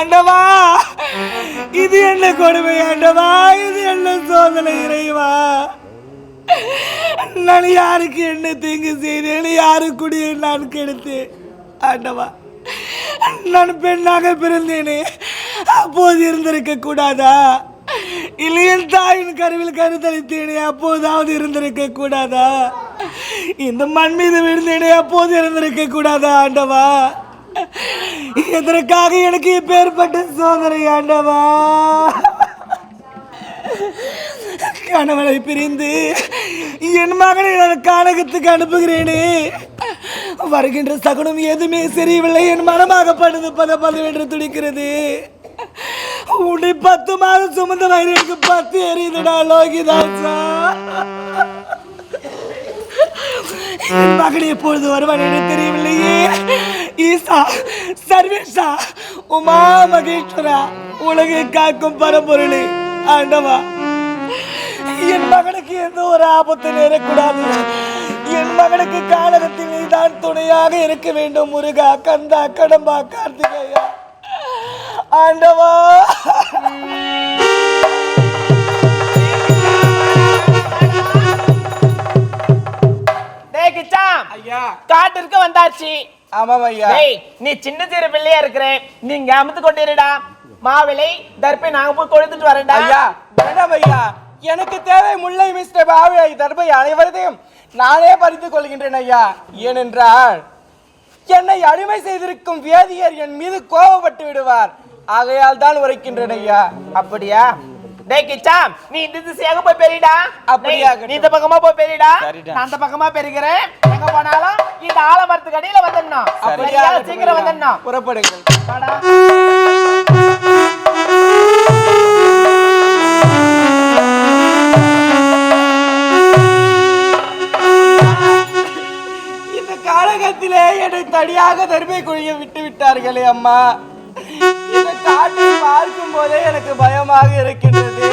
ஆண்டவா. இது என்ன கொடுமை ஆண்டவா? இது என்ன சோதனை இறைவா? நான் யாருக்கு என்ன தீங்கு செய்தேன்? யாருக்குடிய நான் கெடுத்தேன் ஆண்டவா நான் பெண்ணாக பிறந்தேனே. அப்போது இருந்திருக்க கூடாதா? இல்லை தாயின் கருவில் கருத்தளித்தேனே. அப்போதாவது இருந்திருக்க கூடாதா? இந்த மண் மீது விழுந்தேனே. அப்போது இருந்திருக்க கூடாதா ஆண்டவா? இதற்காக எனக்கு இப்பேற்பட்ட சோதனை ஆண்டவா. கணவனை பிரிந்து என் மகனை நான் கானகத்துக்கு அனுப்புகிறேனே. வருகின்ற சகுனம் எதுவுமே சரியவில்லை என் மனமாக படுது பத பதவென்று துடிக்கிறது. உன்னை பத்து மாதம் சுமந்த வயிறு எனக்கு பத்து எரியுதுடா லோகிதாசா. என் மகன் எப்பொழுது வருவான் என தெரியவில்லையே. ஈசா சர்வேஷா உமா மகேஸ்வரா உலகை காக்கும் பரம்பொருளே ஆண்டவா. என் மகனுக்கு எந்த ஒரு ஆபத்து நேரக்கூடாது. என் மகனுக்கு காலகத்தில் நீதான் துணையாக இருக்க வேண்டும் முருகா கந்தா கடம்பா கார்த்திகேயா. ஆண்டவா. காட்டிற்கு வந்தாச்சு. ஆமாம் ஐயா. நீ சின்ன சிறு பிள்ளையா இருக்கிற நீங்க அமுத்து கொண்டிருடா. மாவிளை தர்ப்பை நாங்க போய் கொழுந்துட்டு வரேன்டா. ஐயா வேண்டாம் ஐயா. எனக்கு தேவை முல்லை மிஸ்டர் பாவை தர்பை அனைவரதையும் நானே பறித்து கொள்கின்றேன் ஐயா. ஏனென்றால் என்னை அடிமை செய்திருக்கும் வேதியர் என் மீது கோபப்பட்டு விடுவார். ஆகையால் தான் உரைக்கின்றேன் ஐயா. அப்படியா? டேய் கிச்சாம் நீ இந்த திசையாக போய் பெரியடா அப்படியா நீ இந்த பக்கமா போய் பெரியடா. நான் அந்த பக்கமா பெருகிறேன் எங்க போனாலும் இந்த ஆலமரத்துக்கு அடியில வந்துடணும். அப்படியா சீக்கிரம் வந்துடணும். புறப்படுங்கள். இந்த காலகத்திலே என்னை தடியாக தர்மை குழிய விட்டு விட்டார்களே அம்மா. இந்த காட்டை பார்க்கும் போதே எனக்கு பயமாக இருக்கின்றது.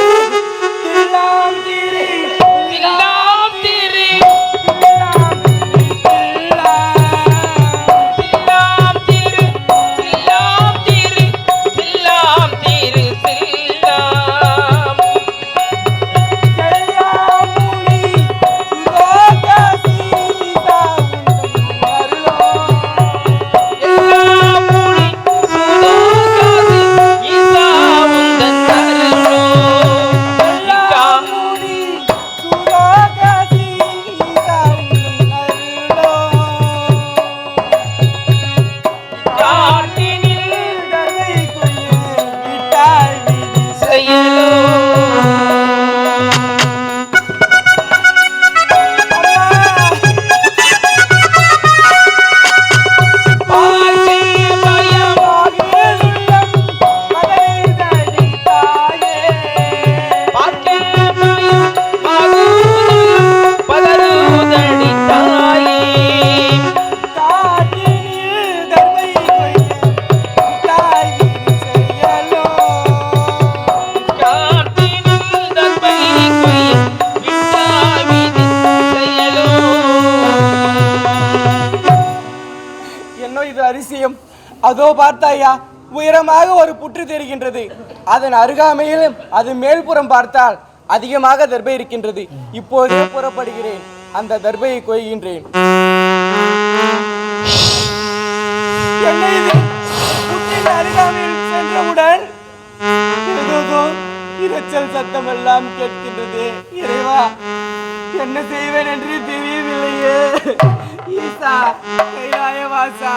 a year. அதிசயம் அதோ பார்த்தாயா உயரமாக ஒரு புற்று தெரிகின்றது. அதன் அருகாமையில் அது மேல்புறம் பார்த்தால் அதிகமாக தர்பை இருக்கின்றது. இப்போதே புறப்படுகிறேன். அந்த தர்பையை கொய்கின்றேன். அருகாமையில் சென்றவுடன் இரைச்சல் சத்தம் எல்லாம் கேட்கின்றது. இறைவா என்ன செய்வேன் என்று தெரியவில்லையே. ஈசா கையாய வாசா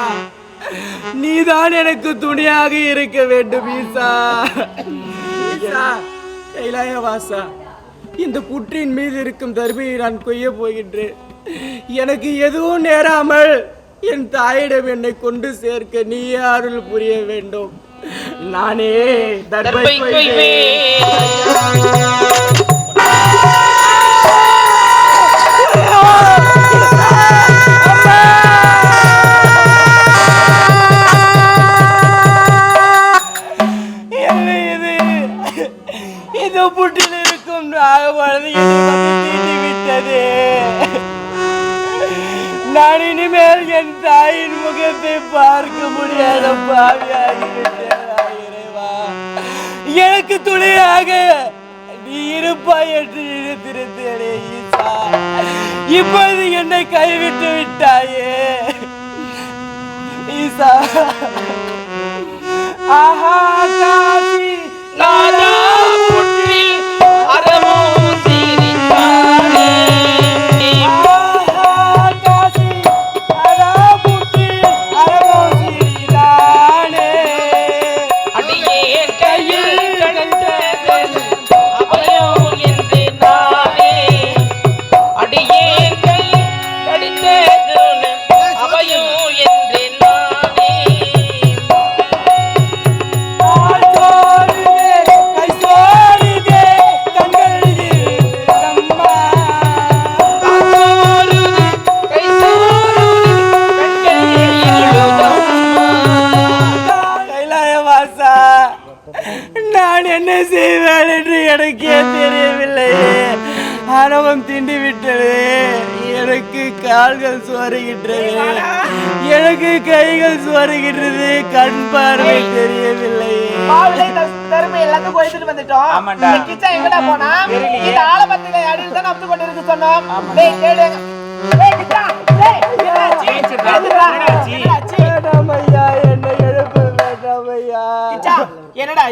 நீதான் எனக்கு துணையாக இருக்க வேண்டும் ஈசா. ஈசா இந்த புற்றின் மீது இருக்கும் தர்பியை நான் கொய்ய போகின்றேன். எனக்கு எதுவும் நேராமல் என் தாயிடம் என்னை கொண்டு சேர்க்க நீயே அருள் புரிய வேண்டும். நானே தர்பை நான் இனிமேல் என் தாயின் முகத்தை பார்க்க முடியாத பாவியாகிவிட்டேன் எனக்கு துணையாக நீ இருப்பாய் என்று நினைத்திருந்தேனே ஈசா. இப்பொழுது என்னை கைவிட்டு விட்டாயே. ஈசா. ஆணவம் திண்டி விட்டது எனக்கு கால்கள் சுவருகின்றது. எனக்கு கைகள் சுவருகின்றது. கண் பார்வை தெரியவில்லை. மாவிலை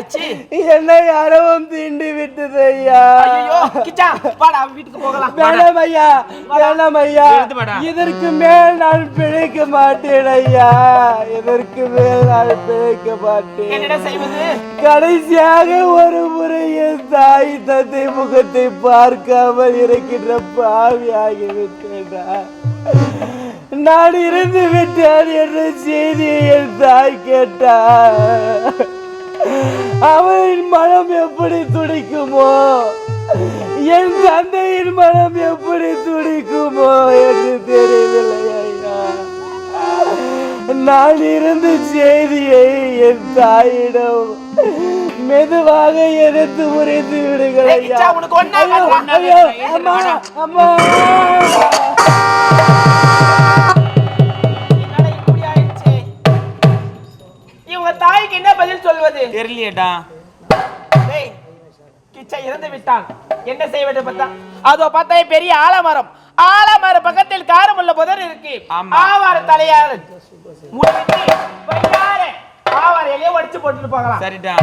என்னடா ஆச்சு? என்னை அறவம் தீண்டி விட்டது ஐயா. கிச்சா, வாடா, வீட்டுக்கு போகலாம். வேணாம் ஐயா வேணாம் ஐயா இதற்கு மேல் நான் பிழைக்க மாட்டேன் ஐயா. இதற்கு மேல் நான் பிழைக்க மாட்டேன். என்னடா செய்வது? கடைசியாக ஒரு முறை என் தாய் தந்தை முகத்தை பார்க்காமல் இருக்கின்ற பாவி ஆகிவிட்டேன்டா. நான் இருந்து விட்டேன் என்ற செய்தியை என் தாய் கேட்டார். அவரின் மனம் எப்படி துடிக்குமோ? என் தந்தையின் மனம் எப்படி துடிக்குமோ என்று தெரியவில்லை ஐயா. நான் இருந்த செய்தியை என் தாயிடம் மெதுவாக எடுத்து உரைத்து விடுங்கள். ஐயோ, அம்மா அம்மா. சொல்வது? தெரியலையேடா. கிச்சா இறந்து விட்டான். என்ன செய்வது பார்த்தா? அதோ பார்த்தா பெரிய ஆலமரம். ஆலமரம் பக்கத்தில் காரமுள்ள புதர் இருக்கு. ஆவார தலையாறு வையாரே. ஆவார இலையை ஒடிச்சு போட்டுட்டு போகலாம். சரிடா.